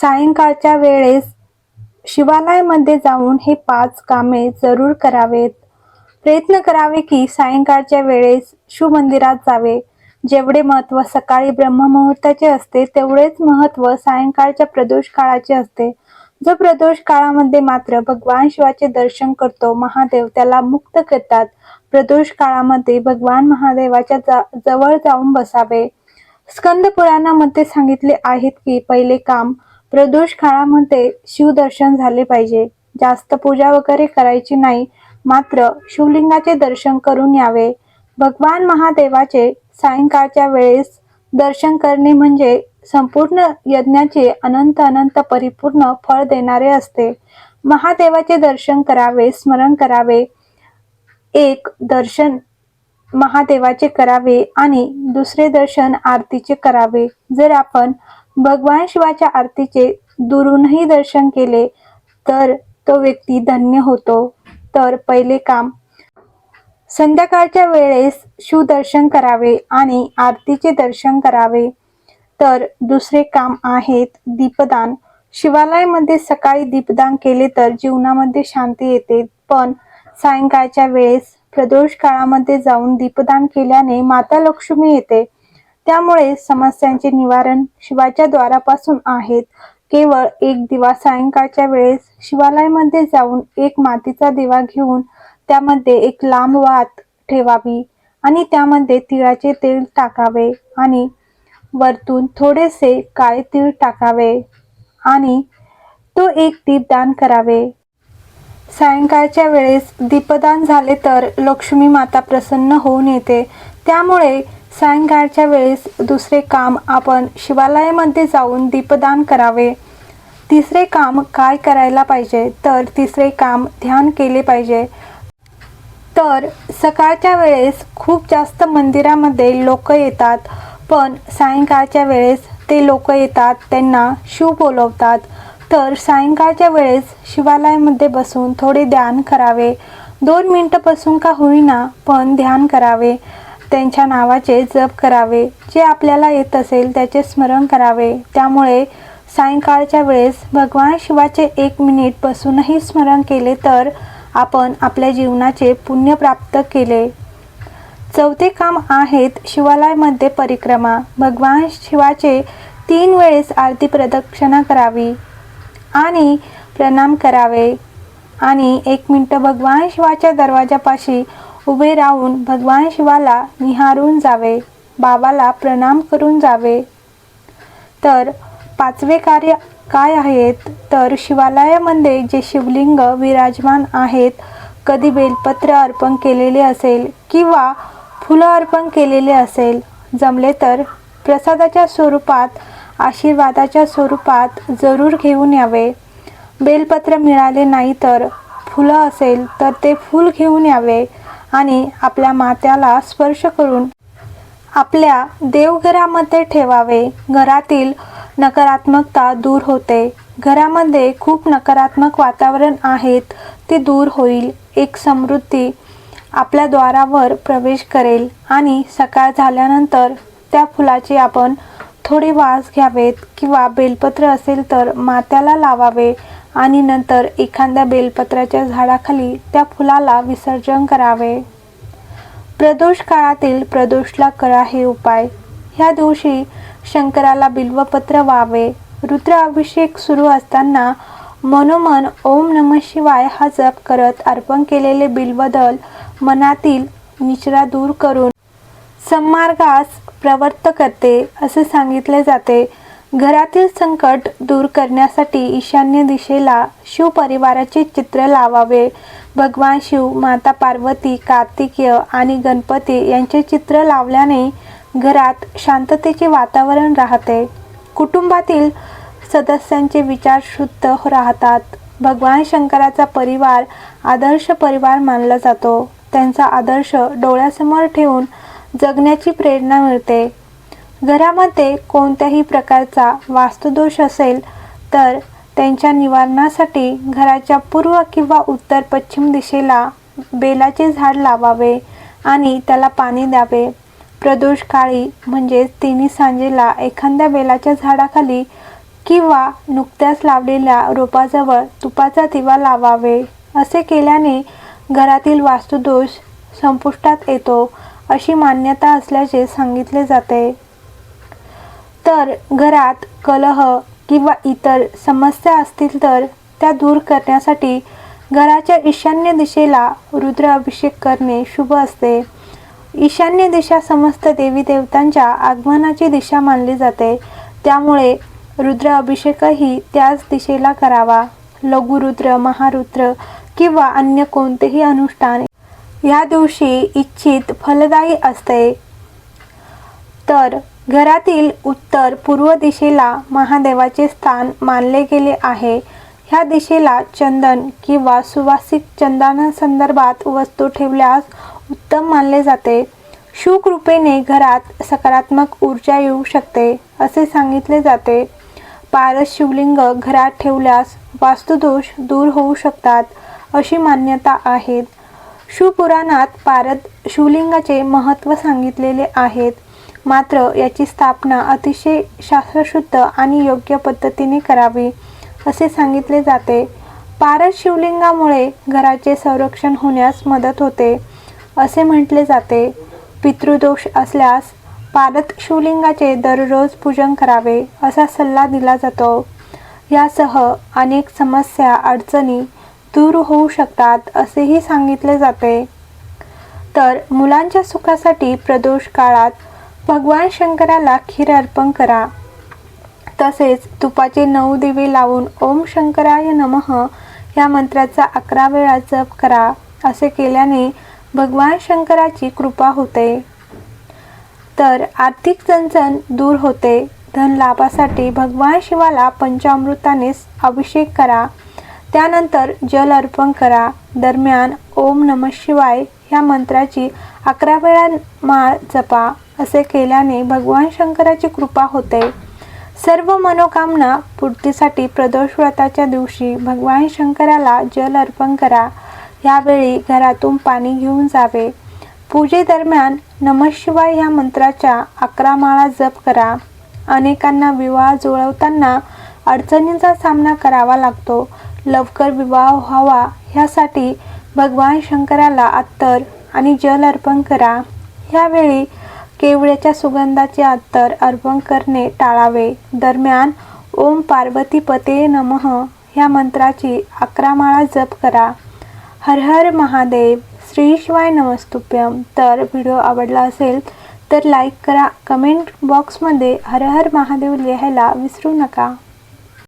सायंकाळच्या वेळेस शिवालयामध्ये जाऊन हे पाच कामे जरूर करावेत. प्रयत्न करावे की सायंकाळच्या वेळेस शिवमंदिरात जावे. जेवढे महत्त्व सकाळी ब्रह्ममुहूर्ताचे असते तेवढेच महत्त्व सायंकाळच्या प्रदोष काळाचे असते. जो प्रदोष काळामध्ये मात्र भगवान शिवाचे दर्शन करतो महादेव त्याला मुक्त करतात. प्रदोष काळामध्ये भगवान महादेवाच्या जा- जवळ जाऊन बसावे. स्कंद पुराणामध्ये सांगितले आहेत की पहिले काम प्रदोष काळामध्ये शिवदर्शन झाले पाहिजे. जास्त पूजा वगैरे करायची नाही. मात्र शिवलिंगाचे दर्शन करून यावे. भगवान महादेवाचे सायंकाळच्या वेळेस दर्शन करणे म्हणजे संपूर्ण यज्ञाचे अनंत अनंत परिपूर्ण फळ देणारे असते. महादेवाचे दर्शन करावे स्मरण करावे. एक दर्शन महादेवाचे करावे आणि दुसरे दर्शन आरतीचे करावे. जर आपण भगवान शिवाच्या आरतीचे दुरूनही दर्शन केले तर तो व्यक्ती धन्य होतो. तर पहिले काम संध्याकाळच्या वेळेस शिवदर्शन करावे आणि आरतीचे दर्शन करावे. तर दुसरे काम आहेत दीपदान. शिवालयामध्ये सकाळी दीपदान केले तर जीवनामध्ये शांती येते. पण सायंकाळच्या वेळेस प्रदोष काळामध्ये जाऊन दीपदान केल्याने माता लक्ष्मी येते. त्यामुळे समस्यांचे निवारण शिवाच्या द्वारापासून आहेत. केवळ एक दिवा सायंकाळच्या वेळेस शिवालयामध्ये जाऊन एक मातीचा दिवा घेऊन त्यामध्ये एक लांब वात ठेवावी आणि त्यामध्ये तिळाचे तेल टाकावे आणि वरतून थोडेसे काळे तीळ टाकावे आणि तो एक दीपदान करावे. सायंकाळच्या वेळेस दीपदान झाले तर लक्ष्मी माता प्रसन्न होऊन येते. त्यामुळे सायंकाळच्या वेळेस दुसरे काम आपण शिवालयामध्ये जाऊन दीपदान करावे. तिसरे काम काय करायला पाहिजे? तर तिसरे काम ध्यान केले पाहिजे. तर सकाळच्या वेळेस खूप जास्त मंदिरामध्ये लोक येतात पण सायंकाळच्या वेळेस ते लोक येतात त्यांना शिव बोलवतात. तर सायंकाळच्या वेळेस शिवालयामध्ये बसून थोडे ध्यान करावे. दोन मिनटं बसून का होईना पण ध्यान करावे. त्यांच्या नावाचे जप करावे. जे आपल्याला येत असेल त्याचे स्मरण करावे. त्यामुळे सायंकाळच्या वेळेस भगवान शिवाचे एक मिनिट बसूनही स्मरण केले तर आपण आपल्या जीवनाचे पुण्य प्राप्त केले. चौथे काम आहेत शिवालयामध्ये परिक्रमा. भगवान शिवाचे तीन वेळेस आरती प्रदक्षिणा करावी आणि प्रणाम करावे. आणि एक मिनटं भगवान शिवाच्या दरवाजापाशी उभे राहून भगवान शिवाला निहारून जावे बाबाला प्रणाम करून जावे. तर पाचवे कार्य काय आहेत? तर शिवालयामध्ये जे शिवलिंग विराजमान आहेत कधी बेलपत्र अर्पण केलेले असेल किंवा फुलं अर्पण केलेले असेल जमले तर प्रसादाच्या स्वरूपात आशीर्वादाच्या स्वरूपात जरूर घेऊन यावे. बेलपत्र मिळाले नाही तर फुलं असेल तर ते फूल घेऊन यावे. आणि आपल्या मात्याला स्पर्श करून आपल्या देवघरामध्ये ठेवावे. घरातील नकारात्मकता दूर होते. घरामध्ये खूप नकारात्मक वातावरण आहेत. ते दूर होईल. एक समृद्धी आपल्या द्वारावर प्रवेश करेल. आणि सकाळ झाल्यानंतर त्या फुलाची आपण थोडे वास घ्यावेत किंवा बेलपत्र असेल तर मात्याला लावावे. आणि नंतर एखाद्या बेलपत्राच्या झाडाखाली त्या फुलाला विसर्जन करावे. प्रदोष काळातील प्रदोषला करा हे उपाय. ह्या दिवशी शंकराला बिल्वपत्र व्हावे. रुद्राभिषेक सुरू असताना मनोमन ओम नम शिवाय हा जप करत अर्पण केलेले बिल्वदल मनातील निचरा दूर करून संमार्गास प्रवृत्त करते असे सांगितले जाते. घरातील संकट दूर करण्यासाठी ईशान्य दिशेला शिव परिवाराचे चित्र लावावे. भगवान शिव माता पार्वती कार्तिकेय आणि गणपती यांचे चित्र लावल्याने घरात शांततेचे वातावरण राहते. कुटुंबातील सदस्यांचे विचार शुद्ध राहतात. भगवान शंकराचा परिवार आदर्श परिवार मानला जातो. त्यांचा आदर्श डोळ्यासमोर ठेवून जगण्याची प्रेरणा मिळते. घरामध्ये कोणत्याही प्रकारचा वास्तुदोष असेल तर त्यांच्या निवारणासाठी घराच्या पूर्व किंवा उत्तर पश्चिम दिशेला बेलाचे झाड लावावे आणि त्याला पाणी द्यावे. प्रदोष काळी म्हणजेच तिन्ही सांजेला एखाद्या बेलाच्या झाडाखाली किंवा नुकत्याच लावलेल्या रोपाजवळ तुपाचा दिवा लावावे. असे केल्याने घरातील वास्तुदोष संपुष्टात येतो अशी मान्यता असल्याचे सांगितले जाते. तर घरात कलह किंवा इतर समस्या असतील तर त्या दूर करण्यासाठी घराच्या ईशान्य दिशेला रुद्र अभिषेक करणे शुभ असते. ईशान्य दिशा समस्त देवी देवतांच्या आगमनाची दिशा मानली जाते. त्यामुळे रुद्र अभिषेकही त्याच दिशेला करावा. लघुरुद्र महारुद्र किंवा अन्य कोणतेही अनुष्ठान या दिवशी इच्छित फलदायी असते. तर घरातील उत्तर पूर्व दिशेला महादेवाचे स्थान मानले गेले आहे. ह्या दिशेला चंदन किंवा सुवासिक चंदनासंदर्भात वस्तू ठेवल्यास उत्तम मानले जाते. शुकृपेने घरात सकारात्मक ऊर्जा येऊ शकते असे सांगितले जाते. पारस शिवलिंग घरात ठेवल्यास वास्तुदोष दूर होऊ शकतात अशी मान्यता आहेत. शिवपुराणात पारद शिवलिंगाचे महत्त्व सांगितलेले आहेत. मात्र याची स्थापना अतिशय शास्त्रशुद्ध आणि योग्य पद्धतीने करावी असे सांगितले जाते. पारद शिवलिंगामुळे घराचे संरक्षण होण्यास मदत होते असे म्हटले जाते. पितृदोष असल्यास पारद शिवलिंगाचे दररोज पूजन करावे असा सल्ला दिला जातो. यासह अनेक समस्या अडचणी दूर होऊ शकतात असेही सांगितले जाते. तर मुलांच्या सुखासाठी प्रदोष काळात भगवान शंकराला खीर अर्पण करा. तसेच तुपाचे नऊ दिवे लावून ओम शंकराय नमः या मंत्राचा अकरा वेळा जप करा. असे केल्याने भगवान शंकराची कृपा होते. तर आर्थिक चणचण दूर होते. धन लाभासाठी भगवान शिवाला पंचामृताने अभिषेक करा. त्यानंतर जल अर्पण करा. दरम्यान ओम नम शिवाय ह्या मंत्राची अकरा वेळा माळ जपा. असे केल्याने भगवान शंकराची कृपा होते. सर्व मनोकामना पूर्तीसाठी प्रदोष व्रताच्या दिवशी भगवान शंकराला जल अर्पण करा. यावेळी घरातून पाणी घेऊन जावे. पूजेदरम्यान नमशिवाय ह्या मंत्राच्या अकरा माळा जप करा. अनेकांना विवाह जुळवताना अडचणींचा सामना करावा लागतो. लवकर विवाह व्हावा ह्यासाठी भगवान शंकराला अत्तर आणि जल अर्पण करा. ह्यावेळी केवळ्याच्या सुगंधाचे अत्तर अर्पण करणे टाळावे. दरम्यान ओम पार्वती पते नमः ह्या मंत्राची अकरा माळा जप करा. हर हर महादेव श्री शिवाय नमस्तुभ्यम. तर व्हिडिओ आवडला असेल तर लाईक करा. कमेंट बॉक्समध्ये हर हर महादेव लिहायला विसरू नका.